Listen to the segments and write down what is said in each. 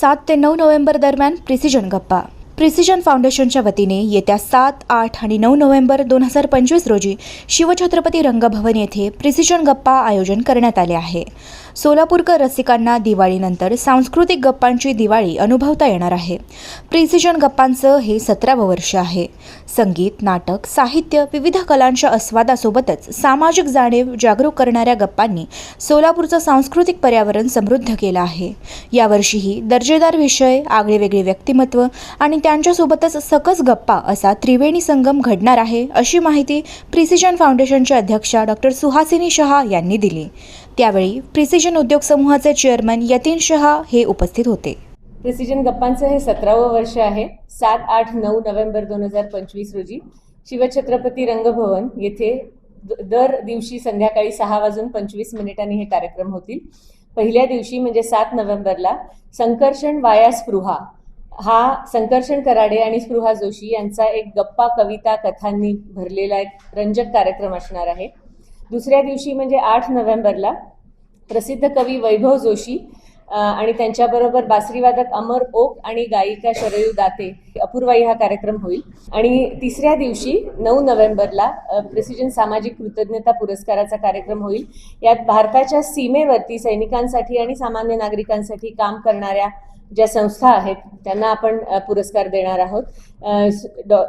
सात ते नऊ नोव्हेंबर दरम्यान प्रिसिजन गप्पा. प्रिसिजन फाउंडेशनच्या वतीने येत्या सात आठ आणि नऊ नोव्हेंबर दोन हजार पंचवीस रोजी शिवछत्रपती रंगभवन येथे प्रिसिजन गप्पा आयोजन करण्यात आले आहे. सोलापूरकर रसिकांना दिवाळीनंतर सांस्कृतिक गप्पांची दिवाळी अनुभवता येणार आहे. प्रिसिजन गप्पांचं हे सतरावं वर्ष आहे. संगीत नाटक साहित्य विविध कलांच्या आस्वादासोबतच सामाजिक जाणीव जागरूक करणाऱ्या गप्पांनी सोलापूरचं सांस्कृतिक पर्यावरण समृद्ध केलं आहे. यावर्षीही दर्जेदार विषय आगळेवेगळे व्यक्तिमत्व आणि त्यांच्यासोबतच सकस गप्पा असा त्रिवेणी संगम घडणार आहे अशी माहिती प्रिसिजन फाउंडेशनच्या अध्यक्षा डॉक्टर सुहासिनी शहा यांनी दिली. त्यावेळी प्रिसिजन उद्योग समूहाचे चेअरमन यतीन शहा हे उपस्थित होते. प्रिसिजन गप्पांचं हे सतरावं वर्ष आहे. सात आठ नऊ नोव्हेंबर दोन हजार पंचवीस रोजी शिवछत्रपती रंगभवन येथे द- दर दिवशी संध्याकाळी सहा वाजून पंचवीस मिनिटांनी हे कार्यक्रम होतील. पहिल्या दिवशी म्हणजे सात नोव्हेंबरला संकर्षण वाया स्पृहा. हा संकर्षण कराडे आणि स्पृहा जोशी यांचा एक गप्पा कविता कथांनी भरलेला एक रंजक कार्यक्रम असणार आहे. दुसऱ्या दिवशी म्हणजे आठ नोव्हेंबरला प्रसिद्ध कवी वैभव जोशी आणि त्यांच्याबरोबर बासरीवादक अमर ओक आणि गायिका शरयू दाते अपूर्वाई हा कार्यक्रम होईल. आणि तिसऱ्या दिवशी नऊ नोव्हेंबरला प्रेसिजन सामाजिक कृतज्ञता पुरस्काराचा कार्यक्रम होईल. यात भारताच्या सीमेवरती सैनिकांसाठी आणि सामान्य नागरिकांसाठी काम करणाऱ्या ज्या संस्था आहेत त्यांना आपण पुरस्कार देणार आहोत. डॉ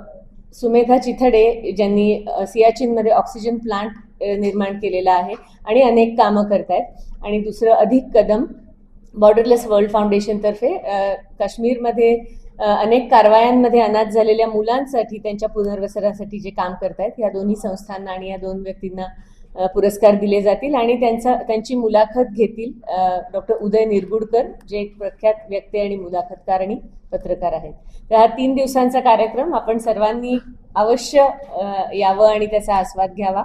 सुमेधा चिथडे ज्यांनी सियाचीनमध्ये ऑक्सिजन प्लांट निर्माण केलेला आहे आणि अनेक कामं करतायत. आणि दुसरं अधिक कदम बॉर्डरलेस वर्ल्ड फाउंडेशनतर्फे काश्मीरमध्ये अनेक कारवायांमध्ये अनाथ झालेल्या मुलांसाठी त्यांच्या पुनर्वसनासाठी जे काम करतायत या दोन्ही संस्थांना आणि या दोन व्यक्तींना पुरस्कार दिले जातील. आणि त्यांचा त्यांची मुलाखत घेतील डॉक्टर उदय निरगुडकर जे एक प्रख्यात व्यक्ती आणि मुलाखतकार आणि पत्रकार आहेत. तर हा तीन दिवसांचा कार्यक्रम. आपण सर्वांनी अवश्य यावं आणि त्याचा आस्वाद घ्यावा.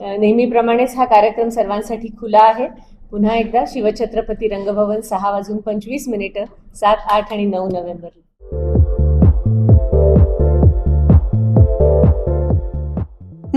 नेहमीप्रमाणेच हा कार्यक्रम सर्वांसाठी खुला आहे. पुन्हा एकदा शिवछत्रपती रंगभवन सहा वाजून पंचवीस मिनिटं सात आठ आणि नऊ नोव्हेंबर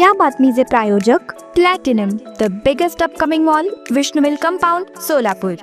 या बातमीचे प्रायोजक Platinum the biggest upcoming mall Vishnuvil compound Solapur.